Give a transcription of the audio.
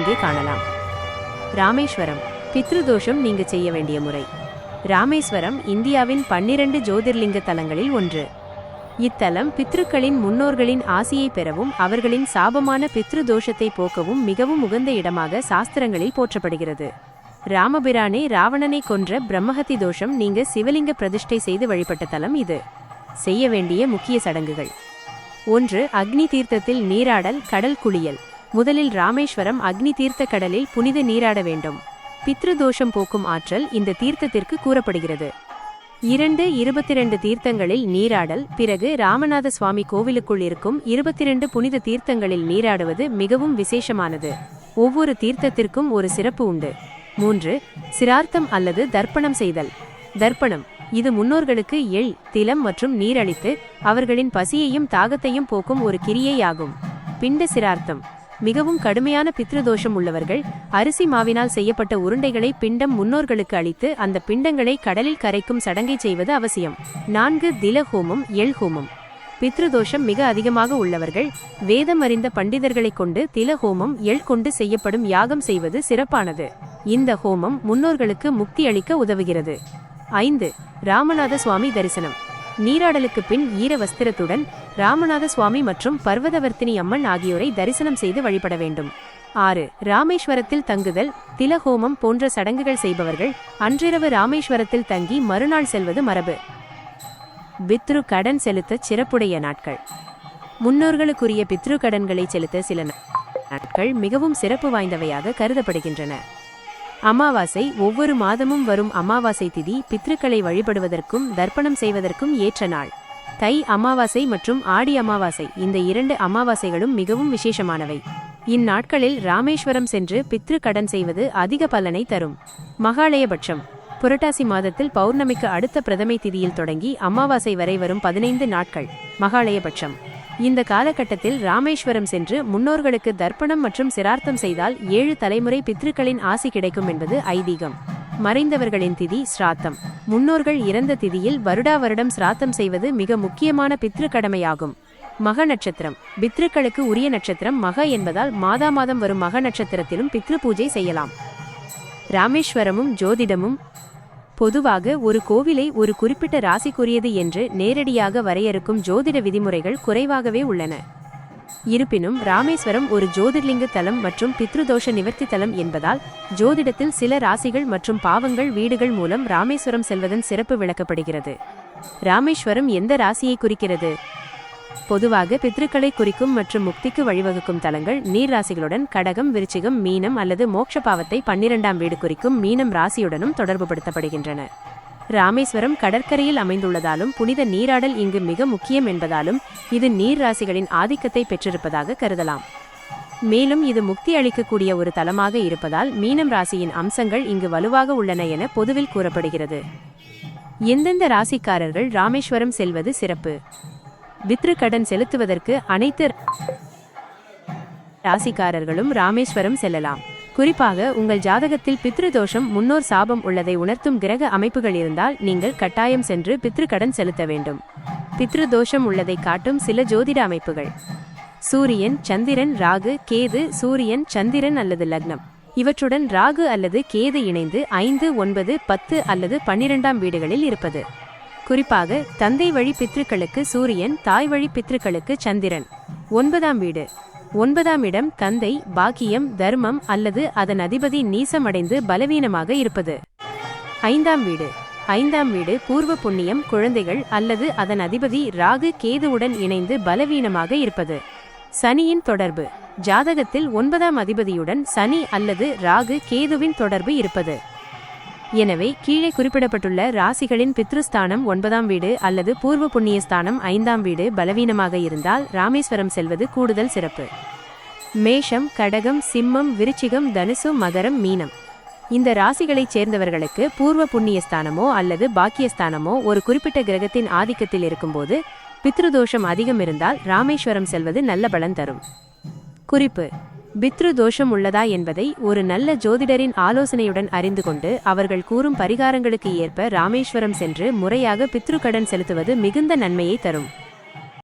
அங்கே காணலாம். ராமேஸ்வரம் பித்ருதோஷம் நீங்க செய்ய வேண்டிய முறை. ராமேஸ்வரம் இந்தியாவின் பன்னிரண்டு ஜோதிர்லிங்க தலங்களில் ஒன்று. இத்தலம் பித்ருக்களின் முன்னோர்களின் ஆசியை பெறவும் அவர்களின் சாபமான பித்ரு தோஷத்தை போக்கவும் மிகவும் உகந்த இடமாக சாஸ்திரங்களில் போற்றப்படுகிறது. ராமபிரானே ராவணனை கொன்ற பிரம்மஹத்தி தோஷம் நீங்க சிவலிங்க பிரதிஷ்டை செய்து வழிபட்ட தலம் இது. செய்ய வேண்டிய முக்கிய சடங்குகள். ஒன்று அக்னி தீர்த்தத்தில் நீராடல் கடல் குளியல். முதலில் ராமேஸ்வரம் அக்னி தீர்த்த கடலில் புனித நீராட வேண்டும். பித்ருதோஷம் போக்கும் ஆற்றல் இந்த தீர்த்தத்திற்கு கூறப்படுகிறது. இரண்டு இருபத்தி ரெண்டு தீர்த்தங்களில் நீராடல் பிறகு ராமநாத சுவாமி கோவிலுக்குள் இருக்கும் இருபத்தி ரெண்டு புனித தீர்த்தங்களில் நீராடுவது மிகவும் விசேஷமானது. ஒவ்வொரு தீர்த்தத்திற்கும் ஒரு சிறப்பு உண்டு. மூன்று சிரார்த்தம் அல்லது தர்ப்பணம் செய்தல். தர்ப்பணம் இது முன்னோர்களுக்கு எள் திலம் மற்றும் நீரளித்து அவர்களின் பசியையும் தாகத்தையும் போக்கும் ஒரு கிரியையாகும். பிண்ட சிரார்த்தம் மிகவும் கடுமையான பித்ருதோஷம் உள்ளவர்கள் அரிசி மாவினால் செய்யப்பட்ட உருண்டைகளை பிண்டம் முன்னோர்களுக்கு அளித்து அந்த பிண்டங்களை கடலில் கரைக்கும் சடங்கை செய்வது அவசியம். நான்கு தில ஹோமம் எள் ஹோமம் பித்ருதோஷம் மிக அதிகமாக உள்ளவர்கள் வேதம் அறிந்த பண்டிதர்களைக் கொண்டு தில ஹோமம் எள் கொண்டு செய்யப்படும் யாகம் செய்வது சிறப்பானது. இந்த ஹோமம் முன்னோர்களுக்கு முக்தி அளிக்க உதவுகிறது. ஐந்து ராமநாத சுவாமி தரிசனம். நீராடலுக்கு பின் ஈர வஸ்திரத்துடன் ராமநாத சுவாமி மற்றும் பர்வதவர்த்தினி அம்மன் ஆகியோரை தரிசனம் செய்து வழிபட வேண்டும். ஆறு. ராமேஸ்வரத்தில் தங்குதல் திலஹோமம் போன்ற சடங்குகள் செய்பவர்கள் அன்றிரவு ராமேஸ்வரத்தில் தங்கி மறுநாள் செல்வது மரபு. பித்ரு கடன் செலுத்த சிறப்புடைய நாட்கள். முன்னோர்களுக்குரிய பித்ரு கடன்களை செலுத்த சில நாட்கள் மிகவும் சிறப்பு வாய்ந்தவையாக கருதப்படுகின்றன. அமாவாசை ஒவ்வொரு மாதமும் வரும் அமாவாசை திதி பித்ருக்களை வழிபடுவதற்கும் தர்ப்பணம் செய்வதற்கும் ஏற்ற நாள். தை அமாவாசை மற்றும் ஆடி அமாவாசை இந்த இரண்டு அமாவாசைகளும் மிகவும் விசேஷமானவை. இந்நாட்களில் ராமேஸ்வரம் சென்று பித்ரு கடன் செய்வது அதிக பலனை தரும். மகாலயபட்சம். புரட்டாசி மாதத்தில் பௌர்ணமிக்கு அடுத்த பிரதமை திதியில் தொடங்கி அமாவாசை வரை வரும் பதினைந்து நாட்கள். மகாலயபட்சம். இந்த காலகட்டத்தில் ராமேஸ்வரம் சென்று முன்னோர்களுக்கு தர்ப்பணம் மற்றும் சிரார்த்தம் செய்தால் ஏழு தலைமுறை பித்ருக்களின் ஆசி கிடைக்கும் என்பது ஐதீகம். மறைந்தவர்களின் திதி சிராத்தம் முன்னோர்கள் இறந்த திதியில் வருடா வருடம் சிராத்தம் செய்வது மிக முக்கியமான பித்ரு கடமையாகும் மக நட்சத்திரம். பித்ருக்களுக்கு உரிய நட்சத்திரம் மக என்பதால் மாதா மாதம் வரும் மக நட்சத்திரத்திலும் பித்ரு பூஜை செய்யலாம். ராமேஸ்வரமும் ஜோதிடமும் பொதுவாக ஒரு கோவிலை ஒரு குறிப்பிட்ட ராசிக்குரியது என்று நேரடியாக வரையறுக்கும் ஜோதிட விதிமுறைகள் குறைவாகவே உள்ளன. இருப்பினும் ராமேஸ்வரம் ஒரு ஜோதிர்லிங்க தலம் மற்றும் பித்ருதோஷ நிவர்த்தி தலம் என்பதால் ஜோதிடத்தில் சில ராசிகள் மற்றும் பாவங்கள் வீடுகள் மூலம் ராமேஸ்வரம் செல்வதன் சிறப்பு விளக்கப்படுகிறது. ராமேஸ்வரம் எந்த ராசியை குறிக்கிறது? பொதுவாக பித்ருக்களை குறிக்கும் மற்றும் முக்திக்கு வழிவகுக்கும் தலங்கள் நீர் ராசிகளுடன் கடகம் விருச்சிகம் மீனம் அல்லது மோட்ச பாவத்தை பன்னிரெண்டாம் வீடு குறிக்கும் மீனம் ராசியுடனும் தொடர்புபடுத்தப்படுகின்றன. ராமேஸ்வரம் கடற்கரையில் அமைந்துள்ளதாலும் புனித நீராடல் இங்கு மிக முக்கியம் என்பதாலும் இது நீர் ராசிகளின் ஆதிக்கத்தை பெற்றிருப்பதாக கருதலாம். மேலும் இது முக்தி அளிக்கக்கூடிய ஒரு தலமாக இருப்பதால் மீனம் ராசியின் அம்சங்கள் இங்கு வலுவாக உள்ளன என பொதுவில் கூறப்படுகிறது. எந்தெந்த ராசிக்காரர்கள் ராமேஸ்வரம் செல்வது சிறப்பு? பித்ரு கடன் செலுத்துவதற்கு அனைத்து ராசிக்காரர்களும் ராமேஸ்வரம் செல்லலாம். குறிப்பாக உங்கள் ஜாதகத்தில் பித்ரு தோஷம் முன்னோர் சாபம் உள்ளதை உணர்த்தும் கிரக அமைப்புகள் இருந்தால் நீங்கள் கட்டாயம் சென்று பித்ரு கடன் செலுத்த வேண்டும். பித்ரு தோஷம் உள்ளதை காட்டும் சில ஜோதிட அமைப்புகள். சூரியன் சந்திரன் ராகு கேது சூரியன் சந்திரன் அல்லது லக்னம். இவற்றுடன் ராகு அல்லது கேது இணைந்து ஐந்து ஒன்பது பத்து அல்லது பன்னிரெண்டாம் வீடுகளில் இருப்பது. குறிப்பாக தந்தை வழி பித்ருக்களுக்கு சூரியன் தாய் வழி பித்ருக்களுக்கு சந்திரன். ஒன்பதாம் வீடு. ஒன்பதாம் இடம் தந்தை பாக்கியம் தர்மம் அல்லது அதன் அதிபதி நீசமடைந்து பலவீனமாக இருப்பது. ஐந்தாம் வீடு. ஐந்தாம் வீடு பூர்வ புண்ணியம் குழந்தைகள் அல்லது அதன் அதிபதி ராகு கேதுவுடன் இணைந்து பலவீனமாக இருப்பது. சனியின் தொடர்பு. ஜாதகத்தில் ஒன்பதாம் அதிபதியுடன் சனி அல்லது ராகு கேதுவின் தொடர்பு இருப்பது. எனவே கீழே குறிப்பிடப்பட்டுள்ள ராசிகளின் பித்ருஸ்தானம் ஒன்பதாம் வீடு அல்லது பூர்வ புண்ணியஸ்தானம் ஐந்தாம் வீடு பலவீனமாக இருந்தால் ராமேஸ்வரம் செல்வது கூடுதல் சிறப்பு. மேஷம் கடகம் சிம்மம் விருச்சிகம் தனுசு மகரம் மீனம். இந்த ராசிகளைச் சேர்ந்தவர்களுக்கு பூர்வ புண்ணியஸ்தானமோ அல்லது பாக்கியஸ்தானமோ ஒரு குறிப்பிட்ட கிரகத்தின் ஆதிக்கத்தில் இருக்கும்போது பித்ருதோஷம் அதிகம் இருந்தால் ராமேஸ்வரம் செல்வது நல்ல பலன் தரும். குறிப்பு பித்ரு தோஷம் உள்ளதா என்பதை ஒரு நல்ல ஜோதிடரின் ஆலோசனையுடன் அறிந்து கொண்டு அவர்கள் கூறும் பரிகாரங்களுக்கு ஏற்ப ராமேஸ்வரம் சென்று முறையாக பித்ரு கடன் செலுத்துவது மிகுந்த நன்மையை தரும்.